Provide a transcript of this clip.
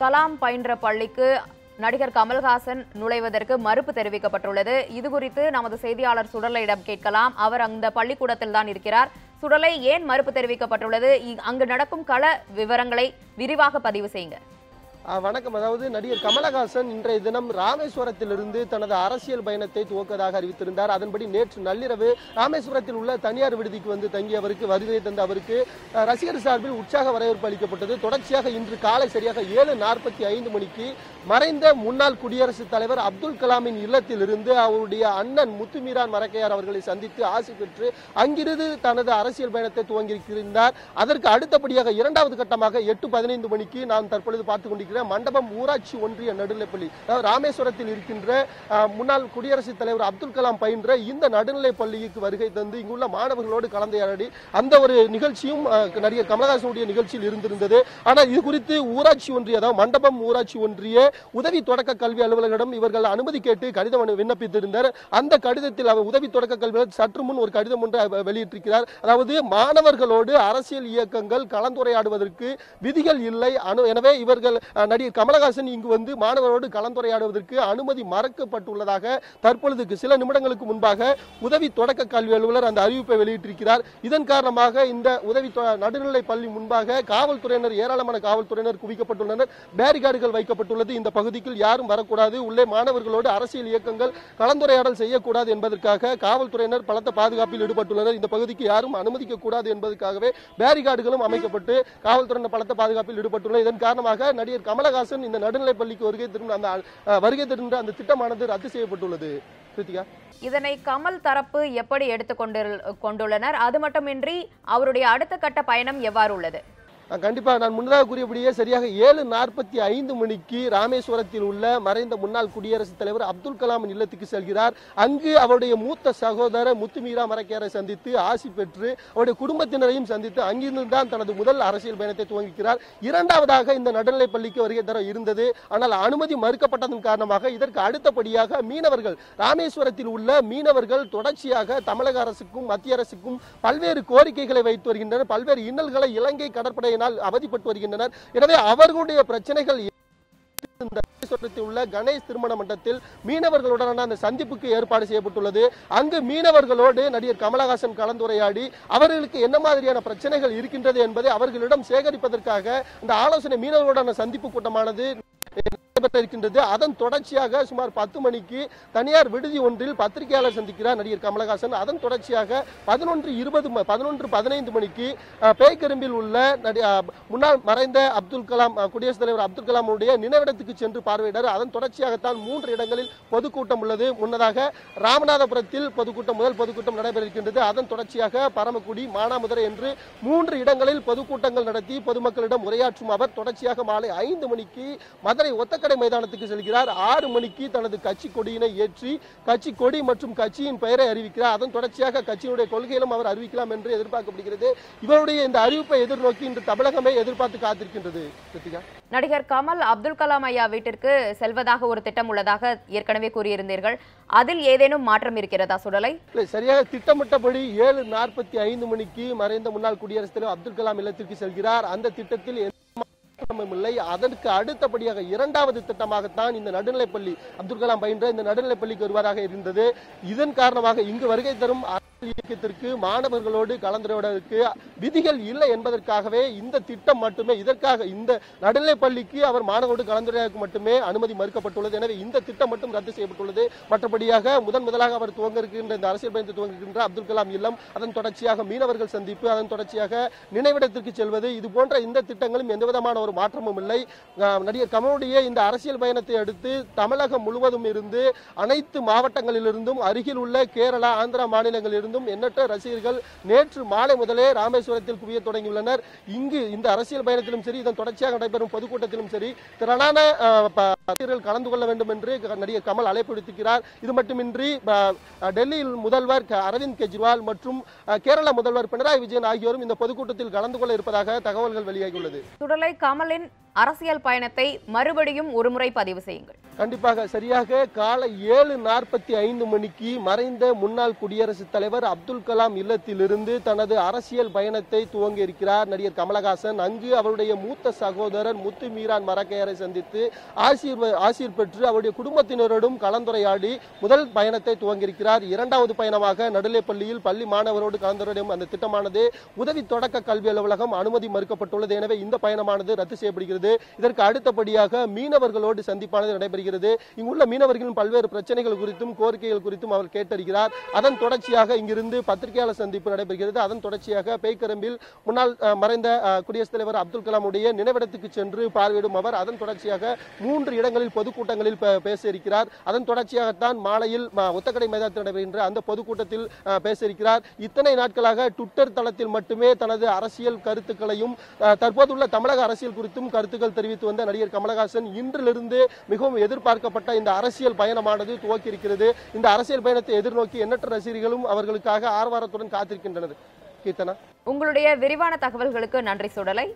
கலாம் பயின்ற பள்ளிக்கு நடிகர் கமல்ஹாசன் நுழைவதற்கு மறுப்பு தெரிவிக்கப்பட்டுள்ளது. இது குறித்து நமது செய்தியாளர் சுடலையிடம் கேட்கலாம். அவர் அந்த பள்ளிக்கூடத்தில் தான் இருக்கிறார். சுடலை ஏன் மறுப்பு தெரிவிக்கப்பட்டுள்ளது? இ- அங்கு நடக்கும் கள விவரங்களை விரிவாக பதிவு செய்யுங்க. வணக்கம். அதாவது நடிகர் கமலஹாசன் இன்றைய தினம் ராமேஸ்வரத்திலிருந்து தனது அரசியல் பயணத்தை துவக்குவதாக அறிவித்திருந்தார். அதன்படி நேற்று நள்ளிரவு ராமேஸ்வரத்தில் உள்ள தனியார் விடுதிக்கு வந்து தங்கியவருக்கு வருகை தந்த அவருக்கு ரசிகர் சார்பில் உற்சாக வரவேற்பு அளிக்கப்பட்டது. தொடர்ச்சியாக இன்று காலை சரியாக ஏழு நாற்பத்தி ஐந்து மணிக்கு மறைந்த முன்னாள் குடியரசுத் தலைவர் அப்துல் கலாமின் இல்லத்திலிருந்து அவருடைய அண்ணன் முத்துமீரான் மரக்கையார் அவர்களை சந்தித்து ஆசி பெற்று அங்கிருந்து தனது அரசியல் பயணத்தை துவங்கியிருந்தார் அதற்கு அடுத்தபடியாக இரண்டாவது கட்டமாக எட்டு பதினைந்து மணிக்கு நான் தற்பொழுது பார்த்துக் கொண்டிருக்கிற மண்டபம் ஊராட்சி ஒன்றிய நடுநிலைப்பள்ளி ராமேஸ்வரத்தில் இருக்கின்ற முன்னாள் குடியரசுத் தலைவர் அப்துல் கலாம் பயின்ற இந்த நடுநிலைப் பள்ளிக்கு வருகை தந்து இங்குள்ள மாணவர்களோடு கலந்துரையாடி அந்த ஒரு நிகழ்ச்சியும் நடிகர் கமலஹாசனுடைய நிகழ்ச்சியில் இருந்திருந்தது. ஆனால் இது குறித்து ஊராட்சி ஒன்றிய அதாவது மண்டபம் ஊராட்சி ஒன்றிய உதவி தொடக்க கல்வி அலுவலரிடம் இவர்கள் அனுமதி கேட்டு கடிதம் விண்ணப்பித்திருந்தார். அந்த கடிதத்தில் அவர் உதவி தொடக்க கல்வி சற்று முன் ஒரு கடிதம் ஒன்று வெளியிட்டிருக்கிறார். அதாவது மாணவர்களோடு அரசியல் இயக்கங்கள் கலந்துரையாடுவதற்கு விதிகள் இல்லை. அனு எனவே இவர்கள் நடிகர் கமலஹாசன் இங்கு வந்து மாணவரோடு கலந்துரையாடுவதற்கு அனுமதி மறக்கப்பட்டுள்ளதாக தற்பொழுதுக்கு சில நிமிடங்களுக்கு முன்பாக உதவி தொடக்க கல்வி அலுவலர் அந்த அறிவிப்பை வெளியிட்டிருக்கிறார். இதன் காரணமாக இந்த உதவி நடுநிலை பள்ளி முன்பாக காவல்துறையினர் ஏராளமான காவல்துறையினர் குவிக்கப்பட்டுள்ளனர். பேரிகார்டுகள் வைக்கப்பட்டுள்ளது. இந்த பகுதிக்குள் யாரும் வரக்கூடாது. உள்ளே மாணவர்களோடு அரசியல் இயக்கங்கள் கலந்துரையாடல் செய்யக்கூடாது என்பதற்காக காவல்துறையினர் பலத்த பாதுகாப்பில் ஈடுபட்டுள்ளனர். இந்த பகுதிக்கு யாரும் அனுமதிக்க கூடாது என்பதற்காகவே பேரிகார்டுகளும் அமைக்கப்பட்டு காவல்துறையினர் பலத்த பாதுகாப்பில் ஈடுபட்டுள்ளனர். இதன் காரணமாக நடிகர் கமலஹாசன் இந்த நடுநிலை பள்ளிக்கு வருகை திரும்ப அந்த வருகை திரும்ப அந்த திட்டமானது ரத்து செய்யப்பட்டுள்ளது. கிருத்திகா? இதனை கமல் தரப்பு எப்படி எடுத்துக்கொண்டு கொண்டுள்ளனர்? அது மட்டுமின்றி அவருடைய அடுத்த கட்ட பயணம் எவ்வாறு உள்ளது? கண்டிப்பாக நான் முன்னதாக கூறியபடியே சரியாக ஏழு நாற்பத்தி ஐந்து மணிக்கு ராமேஸ்வரத்தில் உள்ள மறைந்த முன்னாள் குடியரசுத் தலைவர் அப்துல் கலாம் இல்லத்துக்கு செல்கிறார். அங்கு அவருடைய மூத்த சகோதரர் முத்துமீரா மரக்கேரை சந்தித்து ஆசி பெற்று அவருடைய குடும்பத்தினரையும் சந்தித்து அங்கிருந்து தான் தனது முதல் அரசியல் பயணத்தை துவங்குகிறார். இரண்டாவதாக இந்த நடுநிலை பள்ளிக்கு வருகை தர இருந்தது. ஆனால் அனுமதி மறுக்கப்பட்டதன் காரணமாக இதற்கு அடுத்தபடியாக மீனவர்கள் ராமேஸ்வரத்தில் உள்ள மீனவர்கள் தொடர்ச்சியாக தமிழக அரசுக்கும் மத்திய அரசுக்கும் பல்வேறு கோரிக்கைகளை வைத்து வருகின்றனர். பல்வேறு இன்னல்களை இலங்கை கடற்படையினால் அவதிப்பட்டு வருகின்றனர். எனவே அவர்களுடைய பிரச்சனைகள் உள்ள கணேஷ் திருமண மண்டத்தில் மீனவர்களுடனான அந்த சந்திப்புக்கு ஏற்பாடு செய்யப்பட்டுள்ளது. அங்கு மீனவர்களோடு நடிகர் கமலஹாசன் கலந்துரையாடி அவர்களுக்கு என்ன மாதிரியான பிரச்சனைகள் இருக்கின்றது என்பதை அவர்களிடம் சேகரிப்பதற்காக இந்த ஆலோசனை மீனவர்களுடனான சந்திப்பு கூட்டமானது நடைபெற்ற இருக்கின்றது அதன் தொடர்ச்சியாக சுமார் பத்து மணிக்கு தனியார் விடுதி ஒன்றில் பத்திரிகையாளர் சந்திக்கிறார் நடிகர் கமலஹாசன். அதன் தொடர்ச்சியாக பதினொன்று இருபது பதினொன்று பதினைந்து மணிக்கு பேய்கரும்பில் உள்ள முன்னாள் மறைந்த அப்துல் கலாம் குடியரசுத் தலைவர் அப்துல் கலாமுடைய நினைவிடத்துக்கு சென்று பார்வையிடார் அதன் தொடர்ச்சியாகத்தான் மூன்று இடங்களில் பொதுக்கூட்டம் உள்ளது. முன்னதாக ராமநாதபுரத்தில் பொதுக்கூட்டம் முதல் பொதுக்கூட்டம் நடைபெற இருக்கின்றது அதன் தொடர்ச்சியாக பரமக்குடி மானாமுதுரை என்று மூன்று இடங்களில் பொதுக்கூட்டங்கள் நடத்தி பொதுமக்களிடம் உரையாற்றும் அவர் தொடர்ச்சியாக மாலை ஐந்து மணிக்கு மதுரை ஒத்தக்கடை மைதானத்துக்கு செல்கிறார். ஆறு மணிக்கு தனது கட்சி கொடியினை ஏற்றி கட்சி கொடி மற்றும் கட்சியின் பெயரை அறிவிக்கிறார். அதன் தொடர்ச்சியாக கட்சியினுடைய கொள்கையிலும் அவர் அறிவிக்கலாம் என்று எதிர்பார்க்கப்படுகிறது. இவருடைய இந்த அறிவிப்பை எதிர்நோக்கி இன்று தமிழகமே எதிர்பார்த்து காத்திருக்கின்றது. கிருத்திகா. நடிகர் கமல் அப்துல் கலாம் ஐயா வீட்டிற்கு செல்வதாக ஒரு திட்டம் உள்ளதாக ஏற்கனவே கூறியிருந்தீர்கள். அதில் ஏதேனும் மாற்றம் இருக்கிறதா சுடலை சரியாக திட்டமிட்டபடி ஏழு நாற்பத்தி ஐந்து மணிக்கு மறைந்த முன்னாள் குடியரசுத் தலைவர் அப்துல் கலாம் இல்லத்திற்கு செல்கிறார். அந்த திட்டத்தில் திட்டமும் இல்லை. அதற்கு அடுத்தபடியாக இரண்டாவது திட்டமாகத்தான் இந்த நடுநிலைப்பள்ளி அப்துல் கலாம் பயின்ற இந்த நடுநிலைப்பள்ளிக்கு வருவதாக இருந்தது. இதன் காரணமாக இங்கு வருகை தரும் இயக்கத்திற்கு மாணவர்களோடு கலந்துரையாடுவதற்கு விதிகள் இல்லை என்பதற்காகவே இந்த திட்டம் மட்டுமே இதற்காக இந்த நடுநிலைப்பள்ளிக்கு அவர் மாணவரோடு கலந்துரையாடுவதற்கு மட்டுமே அனுமதி மறுக்கப்பட்டுள்ளது. எனவே இந்த திட்டம் மட்டும் ரத்து செய்யப்பட்டுள்ளது. மற்றபடியாக முதன் முதலாக அவர் துவங்க இருக்கின்ற இந்த அரசியல் பயணத்தை துவங்க இருக்கின்ற அப்துல் கலாம் இல்லம் அதன் தொடர்ச்சியாக மீனவர்கள் சந்திப்பு அதன் தொடர்ச்சியாக நினைவிடத்திற்கு செல்வது இது போன்ற இந்த திட்டங்களும் எந்தவிதமான ஒரு மாற்றமும் இல்லை. நடிகர் கமலுடைய இந்த அரசியல் பயணத்தை அடுத்து தமிழகம் முழுவதும் இருந்து அனைத்து மாவட்டங்களிலிருந்தும் அருகில் உள்ள கேரளா ஆந்திரா மாநிலங்களிலிருந்தும் எண்ணற்ற ரசிகர்கள் நேற்று மாலை முதலே ராமேஸ்வரத்தில் குவிய தொடங்கியுள்ளனர். இங்கு இந்த அரசியல் பயணத்திலும் சரி இதன் தொடர்ச்சியாக நடைபெறும் பொதுக்கூட்டத்திலும் சரி திரளான ரசிகர்கள் கலந்து கொள்ள வேண்டும் என்று நடிகர் கமல் அழைப்பு விடுத்திருக்கிறார் இது மட்டுமின்றி டெல்லியில் முதல்வர் அரவிந்த் கெஜ்ரிவால் மற்றும் கேரள முதல்வர் பினராயி விஜயன் ஆகியோரும் இந்த பொதுக்கூட்டத்தில் கலந்து கொள்ள இருப்பதாக தகவல்கள் வெளியாகியுள்ளது. சுடலை கமலின் அரசியல் பயணத்தை மறுபடியும் ஒருமுறை பதிவு செய்யுங்கள். கண்டிப்பாக சரியாக காலை ஏழு நாற்பத்தி ஐந்து மணிக்கு மறைந்த முன்னாள் குடியரசுத் தலைவர் அப்துல் கலாம் இல்லத்திலிருந்து தனது அரசியல் பயணத்தை துவங்கி இருக்கிறார். நடிகர் கமலஹாசன் அங்கு அவருடைய மூத்த சகோதரர் முத்து மீரான் மரக்கையரை சந்தித்து ஆசீர் ஆசீர் பெற்று அவருடைய குடும்பத்தினரோடும் கலந்துரையாடி முதல் பயணத்தை துவங்கியிருக்கிறார் இரண்டாவது பயணமாக நடுநிலைப்பள்ளியில் பள்ளி மாணவரோடு கலந்துரையாடும் அந்த திட்டமானது உதவி தொடக்க கல்வி அலுவலகம் அனுமதி மறுக்கப்பட்டுள்ளது. எனவே இந்த பயணமானது ரத்து செய்யப்படுகிறது. இதற்கு அடுத்தபடியாக மீனவர்களோடு சந்திப்பானது நடைபெறுகிறது. இங்குள்ள மீனவர்களின் பல்வேறு பிரச்சனைகள் குறித்தும் கோரிக்கைகள் குறித்தும் அவர் கேட்டறிகிறார். அதன் தொடர்ச்சியாக இங்கு இங்கிருந்து பத்திரிகையாளர் சந்திப்பு நடைபெறுகிறது. அதன் தொடர்ச்சியாக பேய்கரம்பில் முன்னாள் மறைந்த குடியரசுத் தலைவர் அப்துல் கலாமுடைய நினைவிடத்துக்கு சென்று பார்வையிடும் அவர் அதன் தொடர்ச்சியாக மூன்று இடங்களில் பொதுக்கூட்டங்களில் பேச இருக்கிறார் அதன் தொடர்ச்சியாகத்தான் மாலையில் ஒத்தக்கடை மைதானத்தில் நடைபெறுகின்ற அந்த பொதுக்கூட்டத்தில் அஹ், பேச இருக்கிறார் இத்தனை நாட்களாக ட்விட்டர் தளத்தில் மட்டுமே தனது அரசியல் கருத்துக்களையும் தற்போதுள்ள தமிழக அரசியல் குறித்தும் கருத்துக்கள் தெரிவித்து வந்த நடிகர் கமலஹாசன் இன்றிலிருந்து மிகவும் எதிர்பார்க்கப்பட்ட இந்த அரசியல் பயணமானது துவக்கி இருக்கிறது இந்த அரசியல் பயணத்தை எதிர்நோக்கி எண்ணற்ற ரசிகர்களும் அவர்களுக்கு அவர்களுக்காக ஆர்வாரத்துடன் காத்திருக்கின்றனர் கீர்த்தனா. உங்களுடைய விரிவான தகவல்களுக்கு நன்றி சுடலை.